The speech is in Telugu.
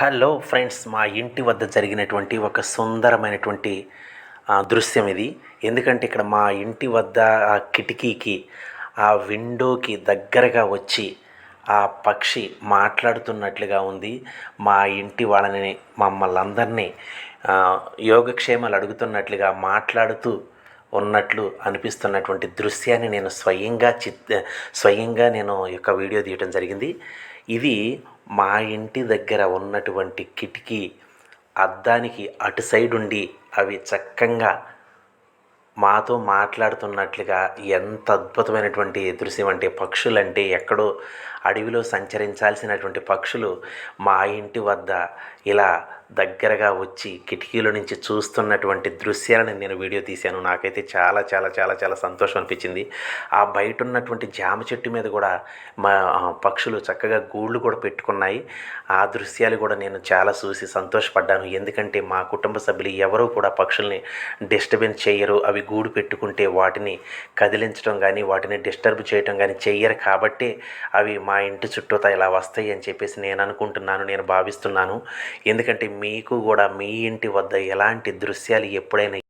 హలో ఫ్రెండ్స్ మా ఇంటి వద్ద జరిగినటువంటి ఒక సుందరమైనటువంటి దృశ్యం ఇది. ఎందుకంటే ఇక్కడ మా ఇంటి వద్ద ఆ కిటికీకి ఆ విండోకి దగ్గరగా వచ్చి ఆ పక్షి మాట్లాడుతున్నట్లుగా ఉంది. మా ఇంటి వాళ్ళని మమ్మల్ని అందరినీ యోగక్షేమాలు అడుగుతున్నట్లుగా మాట్లాడుతూ ఉన్నట్లు అనిపిస్తున్నటువంటి దృశ్యాన్ని నేను స్వయంగా చిత్ స్వయంగా నేను ఈ యొక్క వీడియో తీయడం జరిగింది. ఇది మా ఇంటి దగ్గర ఉన్నటువంటి కిటికీ అద్దానికి అటు సైడ్ ఉండి అవి చక్కగా మాతో మాట్లాడుతున్నట్లుగా ఎంత అద్భుతమైనటువంటి దృశ్యం అంటే పక్షులు అంటే ఎక్కడో అడవిలో సంచరించాల్సినటువంటి పక్షులు మా ఇంటి వద్ద ఇలా దగ్గరగా వచ్చి కిటికీల నుంచి చూస్తున్నటువంటి దృశ్యాలను నేను వీడియో తీశాను. నాకైతే చాలా చాలా చాలా చాలా సంతోషం అనిపించింది. ఆ బయట ఉన్నటువంటి జామ చెట్టు మీద కూడా మా పక్షులు చక్కగా గూళ్ళు కూడా పెట్టుకున్నాయి. ఆ దృశ్యాలు కూడా నేను చాలా చూసి సంతోషపడ్డాను. ఎందుకంటే మా కుటుంబ సభ్యులు ఎవరూ కూడా పక్షుల్ని డిస్టర్బెన్స్ చేయరు. అవి గూడు పెట్టుకుంటే వాటిని కదిలించడం కానీ వాటిని డిస్టర్బ్ చేయడం కానీ చెయ్యరు. కాబట్టే అవి మా ఇంటి చుట్టూతా ఇలా వస్తాయి అని చెప్పేసి నేను అనుకుంటున్నాను నేను భావిస్తున్నాను. ఎందుకంటే మీకు కూడా మీ ఇంటి వద్ద ఎలాంటి దృశ్యాలు ఎప్పుడైనా